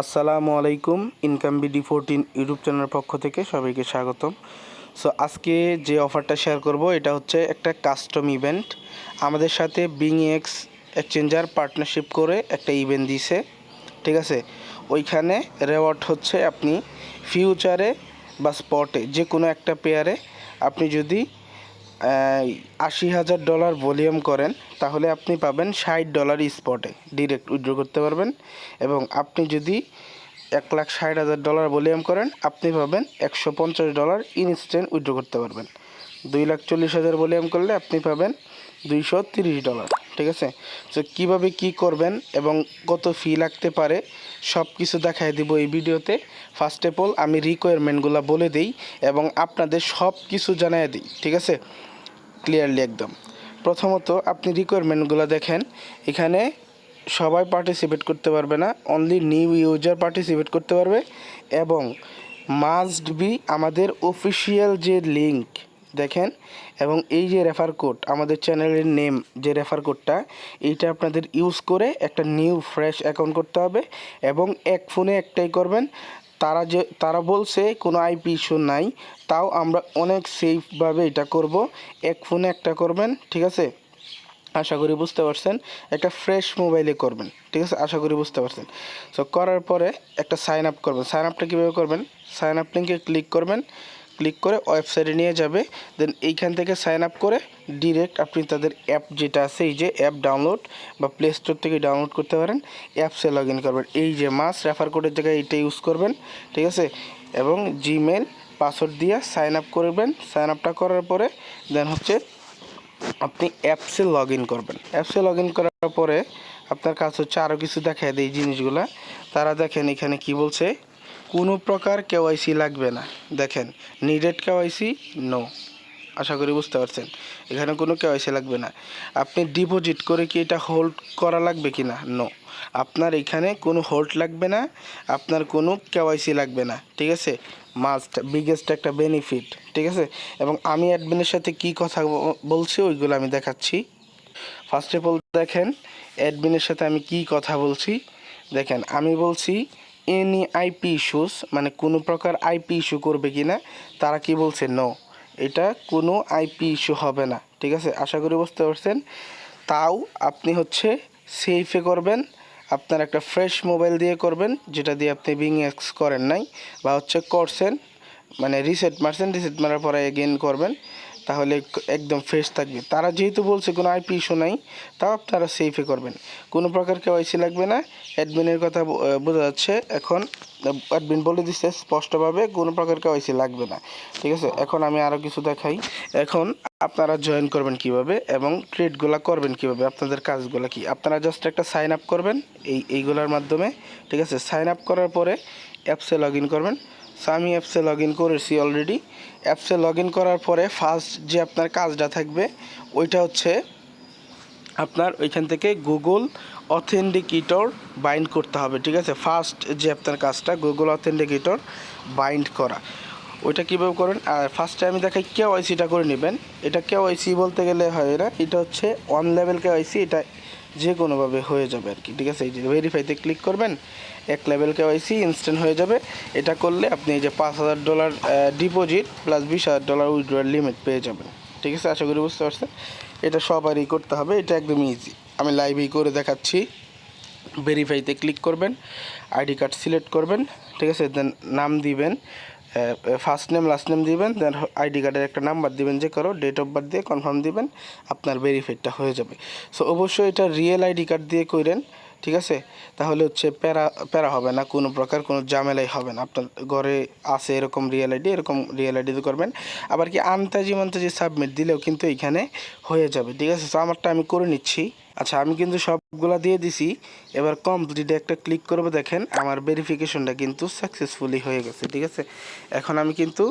আসসালামু আলাইকুম income BD fourteen YouTube চ্যানেলের পক্ষ থেকে সবাইকে স্বাগতম। সো আজকে যে অফারটা শেয়ার করব, এটা হচ্ছে একটা কাস্টম ইভেন্ট আমাদের সাথে বিং এক্স এক্সচেঞ্জার পার্টনারশিপ করে একটা ইভেন্ট দিছে, ঠিক আছে? ওইখানে রেওয়ার্ড হচ্ছে আপনি ফিউচারে বা স্পটে যে কোনো একটা পেয়ারে আপনি যদি আশি হাজার ডলার ভলিউম করেন, তাহলে আপনি পাবেন ষাট ডলার স্পটে ডিরেক্ট উইথড্র করতে পারবেন এবং আপনি যদি এক লাখ ষাট হাজার ডলার ভলিউম করেন, আপনি পাবেন একশো পঞ্চাশ ডলার ইনস্ট্যান্ট উইথড্র করতে পারবেন। দুই লাখ চল্লিশ হাজার ভলিউম করলে আপনি পাবেন দুইশো তিরিশ ডলার, ঠিক আছে? তো কীভাবে কি করবেন এবং কত ফি লাগতে পারে সব কিছু দেখাই দিব এই ভিডিওতে। ফার্স্ট অফ অল আমি রিকোয়ারমেন্টগুলো বলে দিই এবং আপনাদের সব কিছু জানাই দিই, ঠিক আছে? ক্লিয়ারলি একদম। প্রথমত আপনি রিকোয়ারমেন্টগুলো দেখেন। এখানে সবাই পার্টিসিপেট করতে পারবে না অনলি নিউ ইউজার পার্টিসিপেট করতে পারবে এবং মাস্ট বি আমাদের অফিসিয়াল যে লিঙ্ক দেখেন, এবং এই যে রেফার কোড আমাদের চ্যানেলের নেম যে রেফার কোডটা এইটা আপনাদের ইউজ করে একটা নিউ ফ্রেশ অ্যাকাউন্ট করতে হবে এবং এক ফোনে একটাই করবেন। তারা যে, তারা বলছে কোনো আইপি ইস্যু নাই, তাও আমরা অনেক সেফভাবে এটা করব। এক ফোনে একটা করবেন, ঠিক আছে? আশা করি বুঝতে পারছেন। একটা ফ্রেশ মোবাইলে করবেন, ঠিক আছে? আশা করি বুঝতে পারছেন। সো করার পরে একটা সাইন আপ করবেন। সাইন আপটা কীভাবে করবেন? সাইন আপ লিঙ্কে ক্লিক করবেন। ক্লিক করে ওয়েবসাইটে নিয়ে যাবে। দেন এইখান থেকে সাইন আপ করে ডিরেক্ট আপনি তাদের অ্যাপ যেটা আছে, এই যে অ্যাপ ডাউনলোড বা প্লে স্টোর থেকে ডাউনলোড করতে পারেন। অ্যাপসে লগ ইন করবেন। এই যে মাস রেফার কোডের জায়গায় এইটা ইউজ করবেন, ঠিক আছে? এবং জিমেল পাসওয়ার্ড দিয়ে সাইন আপ করবেন। সাইন আপটা করার পরে দেন হচ্ছে আপনি অ্যাপসে লগ ইন করবেন। অ্যাপসে লগ ইন করার পরে আপনার কাছে হচ্ছে আরও কিছু দেখায় দেয় এই জিনিসগুলা। তারা দেখেন এখানে কি বলছে? কোনো প্রকার কেওয়াইসি লাগবে না। দেখেন নিডেড কেওয়াইসি নো আশা করি বুঝতে পারছেন। এখানে কোনো কেওয়াইসি লাগবে না। আপনি ডিপোজিট করে কি এটা হোল্ড করা লাগবে কি না? নো আপনার এখানে কোনো হোল্ড লাগবে না, আপনার কোনো কেওয়াইসি লাগবে না, ঠিক আছে? মাস্ট বিগেস্ট একটা বেনিফিট ঠিক আছে? এবং আমি অ্যাডমিনের সাথে কি কথা বলছি, ওইগুলো আমি দেখাচ্ছি। ফার্স্ট অফ অল দেখেন অ্যাডমিনের সাথে আমি কি কথা বলছি? দেখেন, আমি বলছি এনি আইপি ইস্যুস মানে কোনো প্রকার আইপি ইস্যু করবে কি না তারা কি বলছে? নো এটা কোনো আইপি ইস্যু হবে না। ঠিক আছে? আশা করি বুঝতে পারছেন? তাও আপনি হচ্ছে সেফে করবেন। আপনার একটা ফ্রেশ মোবাইল দিয়ে করবেন, যেটা দিয়ে আপনি বিং এক্স করেন নাই, বা হচ্ছে করছেন মানে রিসেট মারছেন রিসেট মারার পরে এগেন করবেন। তাহলে একদম ফ্রেশ থাকবে। তারা যেহেতু বলছে কোনো আইপি ইস্যু নাই, তাও আপনারা সেফে করবেন। কোনো প্রকার কেওয়াইসি লাগবে না। অ্যাডমিনের কথা বোঝা যাচ্ছে। এখন অ্যাডমিন বলে দিচ্ছে স্পষ্টভাবে কোনো প্রকার কেওয়াইসি লাগবে না। ঠিক আছে? এখন আমি আরও কিছু দেখাই। এখন আপনারা জয়েন করবেন কীভাবে এবং ট্রেডগুলো করবেন কীভাবে? আপনাদের কাজগুলো কি? আপনারা জাস্ট একটা সাইন আপ করবেন। এই, এইগুলোর মাধ্যমে, ঠিক আছে? সাইন আপ করার পরে অ্যাপসে লগ ইন করবেন। সো আমি অ্যাপসে লগ ইন করেছি অলরেডি অ্যাপসে লগ ইন করার পরে ফার্স্ট যে আপনার কাজটা থাকবে, ওইটা হচ্ছে আপনার ওইখান থেকে গুগল অথেন্টিকেটর বাইন্ড করতে হবে, ঠিক আছে? ফার্স্ট যে আপনার কাজটা গুগল অথেন্টিকেটর বাইন্ড করা। ওইটা কীভাবে করেন? আর ফার্স্টে আমি দেখাই কেওয়াইসিটা করে নেবেন। এটা কেওয়াইসি বলতে গেলে হয় না, এটা হচ্ছে অন লেভেল কেওয়াইসি এটা যে কোনোভাবে হয়ে যাবে আর কি, ঠিক আছে? এই যে ভেরিফাইতে ক্লিক করবেন এক লেভেল কে কেওয়াইসি ইনস্ট্যান্ট হয়ে যাবে। এটা করলে আপনি এই যে পাঁচ হাজার ডলার ডিপোজিট প্লাস বিশ হাজার ডলার উইথড্রয়াল লিমিট পেয়ে যাবেন। ঠিক আছে? আশা করি বুঝতে পারছেন? এটা সবারই করতে হবে, এটা একদম ইজি আমি লাইভেই করে দেখাচ্ছি। ভেরিফাইতে ক্লিক করবেন আইডি কার্ড সিলেক্ট করবেন, ঠিক আছে? দেন নাম দিবেন ফার্স্ট নেম লাস্ট নেম দিবেন দেন আইডি কার্ডের একটা নাম্বার দিবেন যে করো ডেট অফ বার্থ দিয়ে কনফার্ম দিবেন, আপনার ভেরিফাইডটা হয়ে যাবে। সো অবশ্যই এটা রিয়েল আইডি কার্ড দিয়ে করেন ঠিক আছে? তাহলে হচ্ছে প্যারা প্যারা হবে না, কোনো প্রকার কোনো ঝামেলাই হবে না। আপনার ঘরে আছে এরকম রিয়েল আইডি এরকম রিয়েল আইডিতে করবেন। আবার কি আন্তাজি মান্তাজি সাবমিট দিলেও কিন্তু এখানে হয়ে যাবে, ঠিক আছে? তো আমারটা আমি করে নিচ্ছি। আচ্ছা আমি কিন্তু সবগুলা দিয়ে দিছি। এবার কমপ্লিটে একটা ক্লিক করবে, দেখেন আমার ভেরিফিকেশনটা কিন্তু সাকসেসফুলি হয়ে গেছে, ঠিক আছে? এখন আমি কিন্তু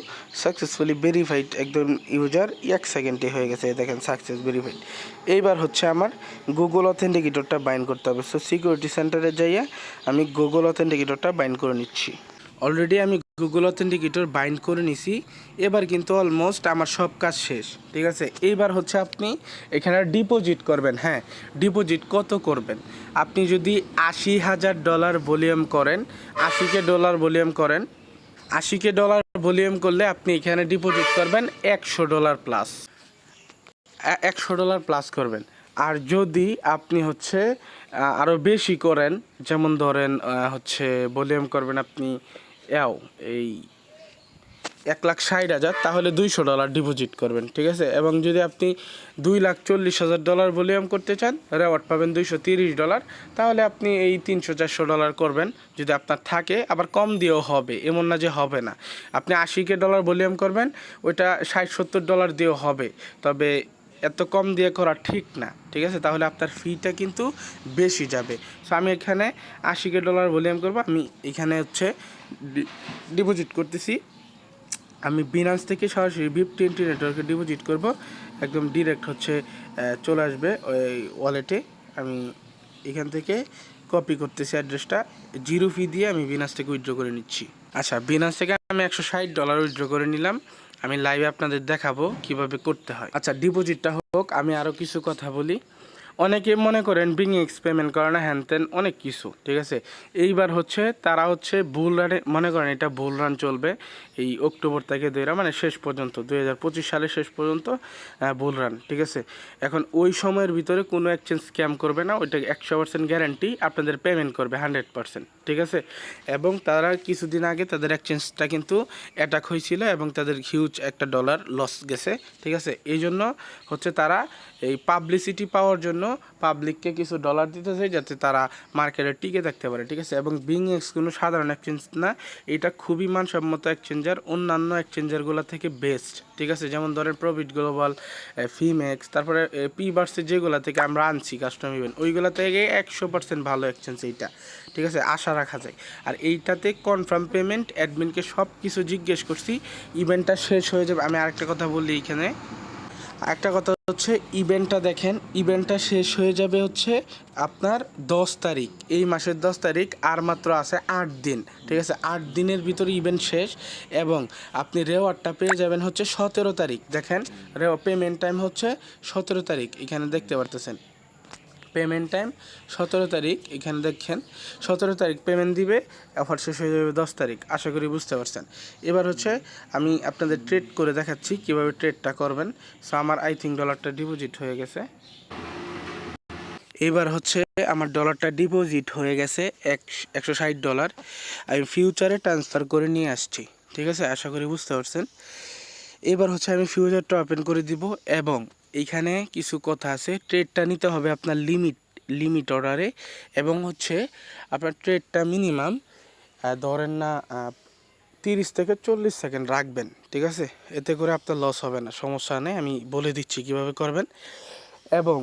সাকসেসফুলি ভেরিফাইড একদম ইউজার এক সেকেন্ডে হয়ে গেছে দেখেন সাকসেস ভেরিফাইড এইবার হচ্ছে আমার গুগল অথেন্টিকেটরটা বাইন্ড করতে হবে। সো সিকিউরিটি সেন্টারে যাইয়া আমি গুগল অথেন্টিকেটরটা বাইন্ড করে নিচ্ছি। অলরেডি আমি গুগল অথেন্টিকেটর বাইন্ড করে নিছি। এবার কিন্তু অলমোস্ট আমার সব কাজ শেষ, ঠিক আছে? এইবার হচ্ছে আপনি এখানে ডিপোজিট করবেন হ্যাঁ? ডিপোজিট কত করবেন? আপনি যদি আশি হাজার ডলার ভলিউম করেন আশিকে ডলার ভলিউম করেন আশিকে ডলার ভলিউম করলে আপনি এখানে ডিপোজিট করবেন একশো ডলার প্লাস একশো ডলার প্লাস করবেন। আর যদি আপনি হচ্ছে আরও বেশি করেন, যেমন ধরেন হচ্ছে ভলিউম করবেন আপনি এও, এই এক লাখ ষাট হাজার, তাহলে দুইশো ডলার ডিপোজিট করবেন, ঠিক আছে? এবং যদি আপনি দুই লাখ চল্লিশ হাজার ডলার ভলিউম করতে চান রেওয়ার্ড পাবেন দুইশো তিরিশ ডলার তাহলে আপনি এই তিনশো চারশো ডলার করবেন। যদি আপনার থাকে, আবার কম দিয়েও হবে, এমন না যে হবে না। আপনি আশিকে ডলার ভলিউম করবেন, ওইটা ষাট সত্তর ডলার দিয়েও হবে। তবে এত কম দিয়ে করা ঠিক না, ঠিক আছে? তাহলে আপনার ফিটা কিন্তু বেশি যাবে। সো আমি এখানে আশিকে ডলার ভলিউম করব। আমি এখানে হচ্ছে ডিপোজিট করতেছি। আমি বিনান্স থেকে সরাসরি বিপ টোয়েন্টি নেটওয়ার্কে ডিপোজিট করব। একদম ডিরেক্ট হচ্ছে চলে আসবে ওই ওয়ালেটে আমি এখান থেকে কপি করতেছি অ্যাড্রেসটা জিরো ফি দিয়ে আমি বিনান্স থেকে উইথড্র করে নিচ্ছি। আচ্ছা বিনান্স থেকে আমি একশো ষাট ডলার উইথড্র করে নিলাম। আমি লাইভে আপনাদের দেখাবো কীভাবে করতে হয়। আচ্ছা ডিপোজিটটা হোক, আমি আরও কিছু কথা বলি। অনেকে মনে করেন বিং এক্স পেমেন্ট করে না হ্যান ত্যান অনেক কিছু, ঠিক আছে? এইবার হচ্ছে তারা হচ্ছে ভুল রানে মনে করেন এটা ভুল রান চলবে, এই অক্টোবর থেকে দুইরা মানে শেষ পর্যন্ত, দুই হাজার পঁচিশ সালের শেষ পর্যন্ত ভুল রান ঠিক আছে? এখন ওই সময়ের ভিতরে কোনো এক্সচেঞ্জ স্ক্যাম করবে না, ওইটা একশো পার্সেন্ট গ্যারান্টি আপনাদের পেমেন্ট করবে হান্ড্রেড পার্সেন্ট ঠিক আছে? এবং তারা কিছুদিন আগে তাদের এক্সচেঞ্জটা কিন্তু অ্যাটাক হয়েছিল এবং তাদের হিউজ একটা ডলার লস গেছে, ঠিক আছে? এই জন্য হচ্ছে তারা এই পাবলিসিটি পাওয়ার জন্য পাবলিককে কিছু ডলার দিতেছে যাতে তারা মার্কেটে টিকে থাকতে পারে, ঠিক আছে? এবং বিং এক্স কোনো সাধারণ এক্সচেঞ্জ না, এটা খুবই মানসম্মত এক্সচেঞ্জার অন্যান্য এক্সচেঞ্জারগুলো থেকে বেস্ট ঠিক আছে? যেমন ধরেন প্রফিট গ্লোবাল ফিমেক্স তারপরে পি বার্সের যেগুলো থেকে আমরা আনছি কাস্টম ইভেন্ট ওইগুলো থেকে একশো পার্সেন্ট ভালো এক্সচেঞ্জ এইটা, ঠিক আছে? আশা রাখা যায়। আর এইটাতে কনফার্ম পেমেন্ট অ্যাডমিনকে সব কিছু জিজ্ঞেস করছি ইভেন্টটা শেষ হয়ে যাবে। আমি আরেকটা কথা বলি এখানে একটা কথা হচ্ছে ইভেন্টটা দেখেন ইভেন্টটা শেষ হয়ে যাবে হচ্ছে আপনার দশ তারিখ। এই মাসের দশ তারিখ আর মাত্র আছে আট দিন, ঠিক আছে? আট দিনের ভিতরে ইভেন্ট শেষ এবং আপনি রেওয়ার্ডটা পেয়ে যাবেন হচ্ছে সতেরো তারিখ। দেখেন রেও পেমেন্ট টাইম হচ্ছে সতেরো তারিখ, এখানে দেখতে পারতেছেন। পেমেন্ট টাইম সতেরো তারিখ, এখানে দেখেন, সতেরো তারিখ পেমেন্ট দিবে অফার শেষ হয়ে যাবে দশ তারিখ। আশা করি বুঝতে পারছেন। এবার হচ্ছে, আমি আপনাদের ট্রেড করে দেখাচ্ছি কীভাবে ট্রেডটা করবেন। সো আমার আই থিঙ্ক ডলারটা ডিপোজিট হয়ে গেছে। এবার হচ্ছে, আমার ডলারটা ডিপোজিট হয়ে গেছে এক, একশো ষাট ডলার আমি ফিউচারে ট্রান্সফার করে নিয়ে আসছি। ঠিক আছে? আশা করি বুঝতে পারছেন। এবার হচ্ছে, আমি ফিউচারটা ওপেন করে দিব এবং এইখানে কিছু কথা আছে। ট্রেডটা নিতে হবে আপনার লিমিট লিমিট অর্ডারে এবং হচ্ছে আপনার ট্রেডটা মিনিমাম ধরেন না তিরিশ থেকে চল্লিশ সেকেন্ড রাখবেন, ঠিক আছে? এতে করে আপনার লস হবে না, সমস্যা নেই, আমি বলে দিচ্ছি কীভাবে করবেন। এবং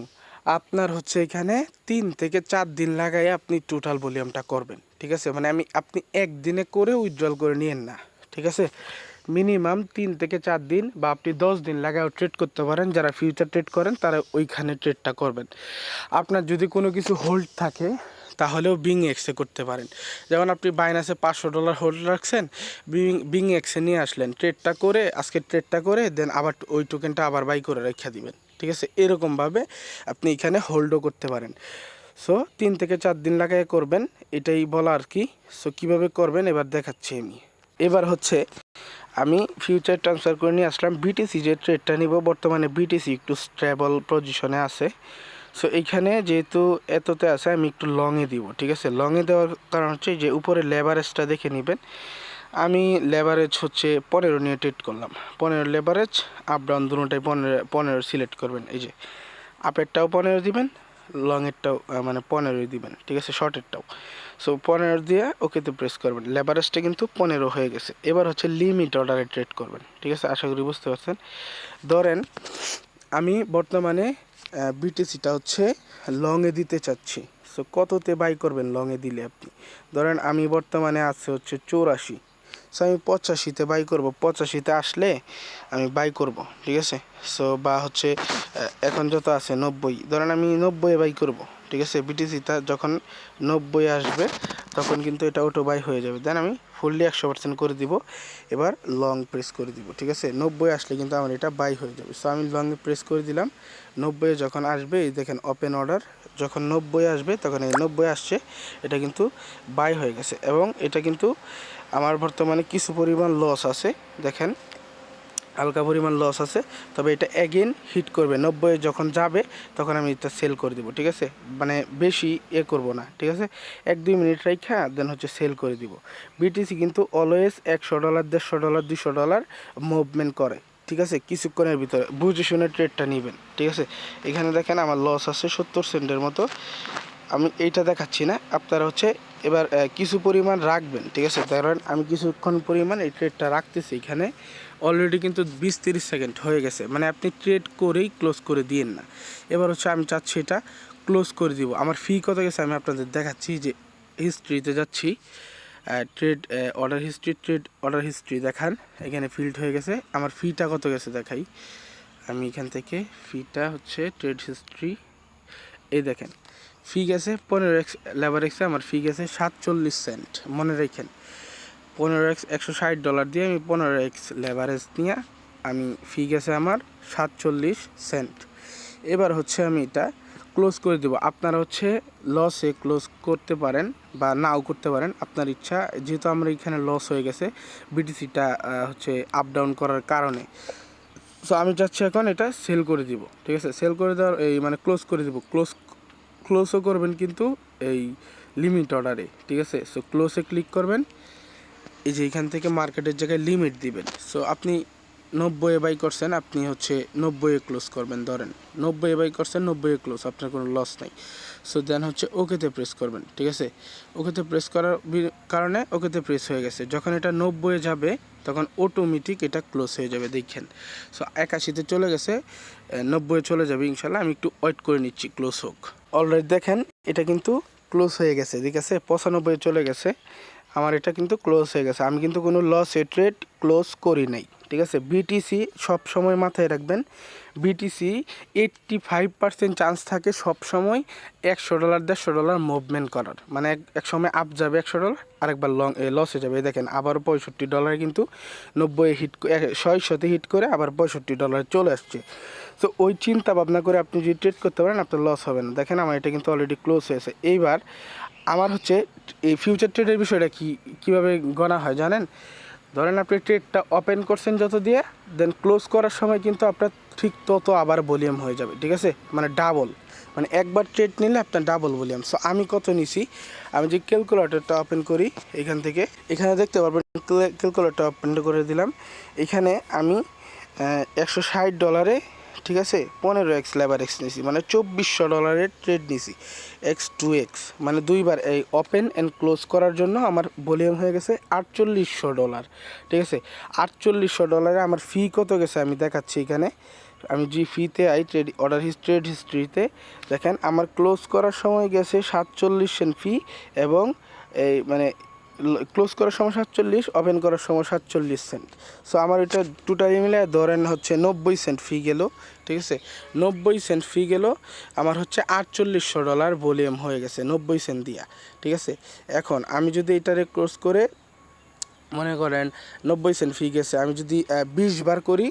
আপনার হচ্ছে এখানে তিন থেকে চার দিন লাগাই আপনি টোটাল ভলিউমটা করবেন, ঠিক আছে? মানে আমি, আপনি একদিনে করে উইথড্রল করে নিয়েন না, ঠিক আছে? মিনিমাম তিন থেকে চার দিন বা আপনি দশ দিন লাগাও ট্রেড করতে পারেন। যারা ফিউচার ট্রেড করেন, তারা ওইখানে ট্রেডটা করবেন। আপনার যদি কোনো কিছু হোল্ড থাকে, তাহলেও বিং এক্সে করতে পারেন। যেমন আপনি বাইনাসে পাঁচশো ডলার হোল্ড রাখছেন বিং বিং এক্সে নিয়ে আসলেন। ট্রেডটা করে, আজকে ট্রেডটা করে দেন আবার ওই টোকেনটা আবার বাই করে রেখে দিবেন। ঠিক আছে? এরকমভাবে আপনি এখানে হোল্ডও করতে পারেন। সো তিন থেকে চার দিন লাগাই করবেন। এটাই বলা আর কি? সো কীভাবে করবেন? এবার দেখাচ্ছি আমি। এবার হচ্ছে আমি ফিউচার ট্রান্সফার করে নিয়ে আসলাম বিটিসি যে ট্রেডটা নিব, বর্তমানে বিটিসি একটু স্ট্রেবল পজিশনে আছে। সো এইখানে যেহেতু এততে আছে, আমি একটু লংয়ে দিব, ঠিক আছে? লংয়ে দেওয়ার কারণ হচ্ছে যে উপরে লেভারেজটা দেখে নেবেন। আমি লেভারেজ হচ্ছে পনেরো নিয়ে ট্রেড করলাম। পনেরো লেভারেজ আপ ডাউন দুটোটাই পনেরো পনেরো সিলেক্ট করবেন, এই যে। আপেরটাও পনেরো দিবেন লংয়েরটাও মানে পনেরোই দিবেন, ঠিক আছে? শর্টেরটাও সো পনেরো দিয়ে ওকেতে প্রেস করবেন। লেভারেজটা কিন্তু পনেরো হয়ে গেছে। এবার হচ্ছে লিমিট অর্ডারে ট্রেড করবেন। ঠিক আছে? আশা করি বুঝতে পারছেন। ধরেন, আমি বর্তমানে বিটিসিটা হচ্ছে লংয়ে দিতে চাচ্ছি। সো কততে বাই করবেন লংয়ে দিলে আপনি? ধরেন, আমি বর্তমানে আছে হচ্ছে চৌরাশি। সো আমি পঁচাশিতে বাই করব। পঁচাশিতে আসলে আমি বাই করব। ঠিক আছে? সো বা হচ্ছে এখন যত আছে নব্বই। ধরেন, আমি নব্বই বাই করব। ঠিক আছে বিটিসিটা যখন নব্বই আসবে, তখন কিন্তু এটা অটো বাই হয়ে যাবে। দেন আমি ফুললি একশো পার্সেন্ট করে দিব। এবার লং প্রেস করে দিব, ঠিক আছে? নব্বই আসলে কিন্তু আমার এটা বাই হয়ে যাবে। সো আমি লং প্রেস করে দিলাম। নব্বই যখন আসবে, এই দেখেন ওপেন অর্ডার যখন নব্বই আসবে, তখন এই নব্বই আসছে, এটা কিন্তু বাই হয়ে গেছে। এবং এটা কিন্তু আমার বর্তমানে কিছু পরিমাণ লস আছে। দেখেন হালকা পরিমাণ লস আছে, তবে এটা অ্যাগেন হিট করবে। নব্বই যখন যাবে, তখন আমি এটা সেল করে দিব, ঠিক আছে? মানে বেশি এ করব না, ঠিক আছে? এক দুই মিনিট রাখা দেন হচ্ছে সেল করে দিব। বিটিসি কিন্তু অলওয়েজ একশো ডলার দেড়শো ডলার দুশো ডলার মুভমেন্ট করে, ঠিক আছে? কিছুক্ষণের ভিতরে, বুঝে শুনে ট্রেডটা নেবেন, ঠিক আছে? এখানে দেখেন আমার লস আছে সত্তর সেন্টের মতো। আমি এইটা দেখাচ্ছি না, আপনারা হচ্ছে এবার কিছু পরিমাণ রাখবেন, ঠিক আছে? কারণ আমি কিছুক্ষণ পরিমাণ এই ট্রেডটা রাখতেছি এখানে। অলরেডি কিন্তু বিশ তিরিশ সেকেন্ড হয়ে গেছে। মানে আপনি ট্রেড করেই ক্লোজ করে দিয়েন না। এবার হচ্ছে আমি চাচ্ছি এটা ক্লোজ করে দিব। আমার ফি কত গেছে আমি আপনাদের দেখাচ্ছি যে হিস্ট্রিতে যাচ্ছি। Trade order history trade order history দেখান। এখানে ফিল্ড হয়ে গেছে। আমার ফিটা কত গেছে দেখাই। আমি এখান থেকে ফিটা হচ্ছে ট্রেড হিস্ট্রি এই দেখেন। ফি গেছে পনেরো এক্স লেবার এক্সে আমার ফি গেছে সাতচল্লিশ সেন্ট মনে রাখেন। পনেরো এক্স একশো ষাট ডলার দিয়ে আমি পনেরো এক্স লেভারেজ নিয়ে আমি ফি গেছে আমার সাতচল্লিশ সেন্ট এবার হচ্ছে আমি এটা ক্লোজ করে দেবো। আপনারা হচ্ছে লসে ক্লোজ করতে পারেন বা নাও করতে পারেন, আপনার ইচ্ছা। যেহেতু আমরা এখানে লস হয়ে গেছে বিটিসিটা হচ্ছে আপ ডাউন করার কারণে। সো আমি চাচ্ছি এখন এটা সেল করে দিব, ঠিক আছে? সেল করে দেওয়ার, এই মানে ক্লোজ করে দিব। ক্লোজ ক্লোজও করবেন কিন্তু এই লিমিট অর্ডারে ঠিক আছে? সো ক্লোজে ক্লিক করবেন এই যে এখান থেকে মার্কেটের জায়গায় লিমিট দিবেন। সো আপনি নব্বই বাই করছেন, আপনি হচ্ছে নব্বইয়ে ক্লোজ করবেন, ধরেন। নব্বই বাই করছেন, নব্বইয়ে ক্লোজ আপনার কোনো লস নাই। সো দেন হচ্ছে ওকেতে প্রেস করবেন, ঠিক আছে? ওকেতে প্রেস করার কারণে ওকেতে প্রেস হয়ে গেছে। যখন এটা নব্বইয়ে যাবে, তখন অটোমেটিক এটা ক্লোজ হয়ে যাবে, দেখেন। সো একাশিতে চলে গেছে নব্বই চলে যাবে, ইনশাল্লাহ। আমি একটু ওয়েট করে নিচ্ছি ক্লোজ হোক। অলরেডি দেখেন, এটা কিন্তু ক্লোজ হয়ে গেছে, ঠিক আছে? পঁচানব্বই চলে গেছে। আমার এটা কিন্তু ক্লোজ হয়ে গেছে। আমি কিন্তু কোনো লস এ ট্রেড ক্লোজ করি নাই, ঠিক আছে? বিটিসি সব সময় মাথায় রাখবেন। BTC eighty five percent chance থাকে সব সময় একশো ডলার দেড়শো ডলার মুভমেন্ট করার। মানে এক সময় আপ যাবে একশো ডলার আরেকবার লং লসে যাবে। দেখেন আবার পঁয়ষট্টি ডলার কিন্তু নব্বই হিট ছয়শোতে হিট করে আবার পঁয়ষট্টি ডলার চলে আসছে। তো ওই চিন্তা ভাবনা করে আপনি যদি ট্রেড করতে পারেন, আপনার লস হবে না। দেখেন, আমার এটা কিন্তু অলরেডি ক্লোজ হয়েছে। এইবার আমার হচ্ছে এই ফিউচার ট্রেডের বিষয়টা কি, কীভাবে গণা হয় জানেন? ধরেন আপনি ট্রেডটা ওপেন করছেন যত দিয়ে দেন ক্লোজ করার সময় কিন্তু আপনার ঠিক তত আবার ভলিউম হয়ে যাবে, ঠিক আছে? মানে ডাবল মানে একবার ট্রেড নিলে আপনার ডাবল ভলিউম সো আমি কত নিছি? আমি যে ক্যালকুলেটরটা ওপেন করি এখান থেকে, এখানে দেখতে পারবেন ক্যালকুলেটর ওপেন করে দিলাম। এখানে আমি একশো ষাট ডলারে ঠিক আছে? পনেরো এক্স লেবার এক্স নিয়েছি মানে চব্বিশশো ডলারের ট্রেড নিয়েছি এক্স টু এক্স মানে দুইবার এই ওপেন অ্যান্ড ক্লোজ করার জন্য আমার ভলিউম হয়ে গেছে আটচল্লিশশো ডলার। ঠিক আছে? আটচল্লিশশো ডলারে আমার ফি কত গেছে আমি দেখাচ্ছি এখানে। আমি জি ফিতে আই ট্রেড অর্ডার হিস ট্রেড হিস্ট্রিতে দেখেন, আমার ক্লোজ করার সময় গেছে সাতচল্লিশ সেন্ট ফি এবং এই মানে ক্লোজ করার সময় সাতচল্লিশ ওপেন করার সময় সাতচল্লিশ সেন্ট সো আমার এটা টোটালি মিলে ধরেন হচ্ছে নব্বই সেন্ট ফি গেল, ঠিক আছে? নব্বই সেন্ট ফি গেল, আমার হচ্ছে আটচল্লিশশো ডলার ভলিউম হয়ে গেছে, নব্বই সেন্ট দিয়া, ঠিক আছে? এখন আমি যদি এটারে ক্লোজ করে মনে করেন নব্বই সেন্ট ফি গেছে। আমি যদি বিশ বার করি,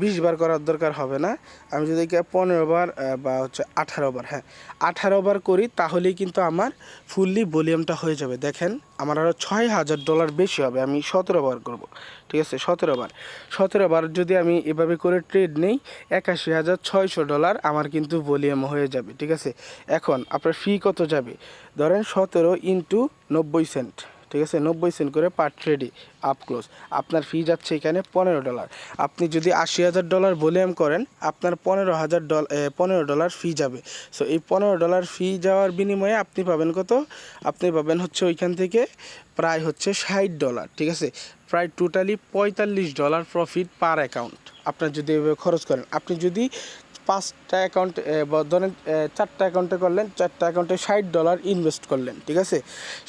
বিশ বার করার দরকার হবে না। আমি যদি পনেরো বার বা হচ্ছে আঠারো বার হ্যাঁ আঠারো বার করি, তাহলেই কিন্তু আমার ফুললি ভলিউমটা হয়ে যাবে। দেখেন, আমার আরও ছয় হাজার ডলার বেশি হবে, আমি সতেরো বার করব। ঠিক আছে, সতেরো বার। সতেরো বার যদি আমি এভাবে করে ট্রেড নেই, একাশি হাজার ছয়শো ডলার আমার কিন্তু ভলিউম হয়ে যাবে। ঠিক আছে? এখন, আপনার ফি কত যাবে? ধরেন সতেরো ইন্টু নব্বই সেন্ট। ঠিক আছে? নব্বই সেন্ট করে পার ট্রেডে আপ ক্লোজ আপনার ফি যাচ্ছে এখানে পনেরো ডলার আপনি যদি আশি হাজার ডলার ভলিউম করেন, আপনার পনেরো হাজার ডলার পনেরো ডলার ফি যাবে। সো এই পনেরো ডলার ফি যাওয়ার বিনিময়ে আপনি পাবেন কত? আপনি পাবেন হচ্ছে ওইখান থেকে প্রায় হচ্ছে ষাট ডলার ঠিক আছে? প্রায় টোটালি পঁয়তাল্লিশ ডলার প্রফিট পার অ্যাকাউন্ট আপনার যদি এভাবে খরচ করেন। আপনি যদি পাঁচটা অ্যাকাউন্ট ধরেন চারটা অ্যাকাউন্টে করলেন, চারটা অ্যাকাউন্টে ষাট ডলার ইনভেস্ট করলেন, ঠিক আছে?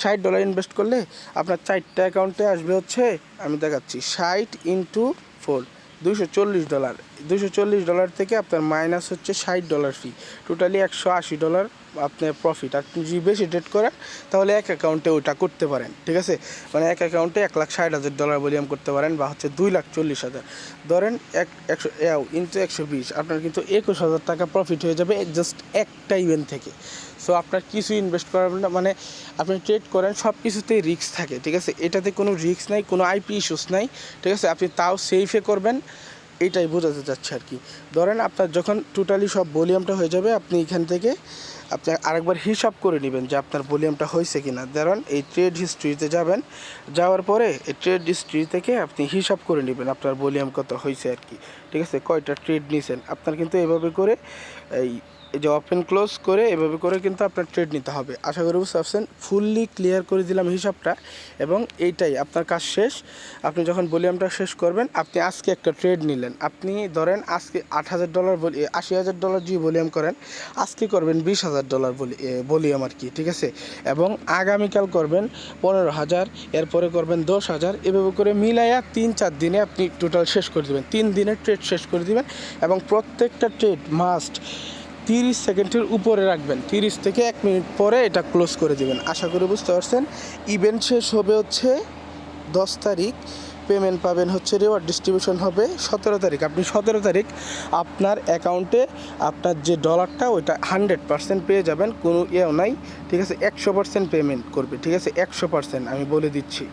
ষাট ডলার ইনভেস্ট করলে আপনার চারটা অ্যাকাউন্টে আসবে হচ্ছে, আমি দেখাচ্ছি, ষাট ইন্টু ফোর দুশো চল্লিশ ডলার দুশো চল্লিশ ডলার থেকে আপনার মাইনাস হচ্ছে ষাট ডলার ফি টোটালি একশো আশি ডলার আপনার প্রফিট আপনি যদি বেশি ট্রেড করেন, তাহলে এক অ্যাকাউন্টে ওটা করতে পারেন, ঠিক আছে? মানে এক অ্যাকাউন্টে এক লাখ ষাট হাজার ডলার ভলিউম করতে পারেন বা হচ্ছে দুই লাখ চল্লিশ হাজার। ধরেন এক, একশো ইন্টু একশো বিশ, আপনার কিন্তু একুশ হাজার টাকা প্রফিট হয়ে যাবে জাস্ট একটা ইভেন্ট থেকে। সো আপনার কিছু ইনভেস্ট করার না মানে আপনি ট্রেড করেন সব কিছুতেই রিস্ক থাকে, ঠিক আছে? এটাতে কোনো রিস্ক নাই, কোনো আইপি ইস্যুস নাই, ঠিক আছে? আপনি তাও সেফে করবেন এইটাই বোঝাতে চাচ্ছি আর কি। ধরেন আপনার যখন টোটালি সব ভলিউমটা হয়ে যাবে, আপনি এখান থেকে আপনি আরেকবার হিসাব করে নেবেন যে আপনার ভলিউমটা হয়েছে কি না ধরুন এই ট্রেড হিস্ট্রিতে যাবেন। যাওয়ার পরে এই ট্রেড হিস্ট্রি থেকে আপনি হিসাব করে নেবেন আপনার ভলিউম কত হয়েছে আর কি। ঠিক আছে? কয়টা ট্রেড নিয়েছেন আপনার কিন্তু এভাবে করে এই এই যে ওপেন ক্লোজ করে এভাবে করে কিন্তু আপনার ট্রেড নিতে হবে। আশা করি বুঝতে পারছেন? ফুললি ক্লিয়ার করে দিলাম হিসাবটা এবং এইটাই আপনার কাজ শেষ। আপনি যখন ভলিউমটা শেষ করবেন, আপনি আজকে একটা ট্রেড নিলেন। আপনি ধরেন আজকে আট হাজার ডলার বলি আশি হাজার ডলার যদি ভলিউম করেন, আজকে করবেন বিশ হাজার ডলার বলি ভলিউম আর কি, ঠিক আছে? এবং আগামীকাল করবেন পনেরো হাজার, এরপরে করবেন দশ হাজার, এভাবে করে মিলাইয়া তিন চার দিনে আপনি টোটাল শেষ করে দেবেন। তিন দিনের ট্রেড শেষ করে দিবেন এবং প্রত্যেকটা ট্রেড মাস্ট তিরিশ সেকেন্ডের উপরে রাখবেন। তিরিশ থেকে এক মিনিট পরে এটা ক্লোজ করে দিবেন। আশা করি বুঝতে পারছেন। ইভেন্ট শেষ হবে হচ্ছে দশ তারিখ। পেমেন্ট পাবেন হচ্ছে রিওয়ার্ড ডিস্ট্রিবিউশন হবে সতেরো তারিখ। আপনি সতেরো তারিখ আপনার অ্যাকাউন্টে আপনার যে ডলারটা ওইটা হান্ড্রেড পার্সেন্ট পেয়ে যাবেন। কোনো ইয়েও নাই। ঠিক আছে? একশো পার্সেন্ট পেমেন্ট করবে। ঠিক আছে? একশো পার্সেন্ট আমি বলে দিচ্ছি।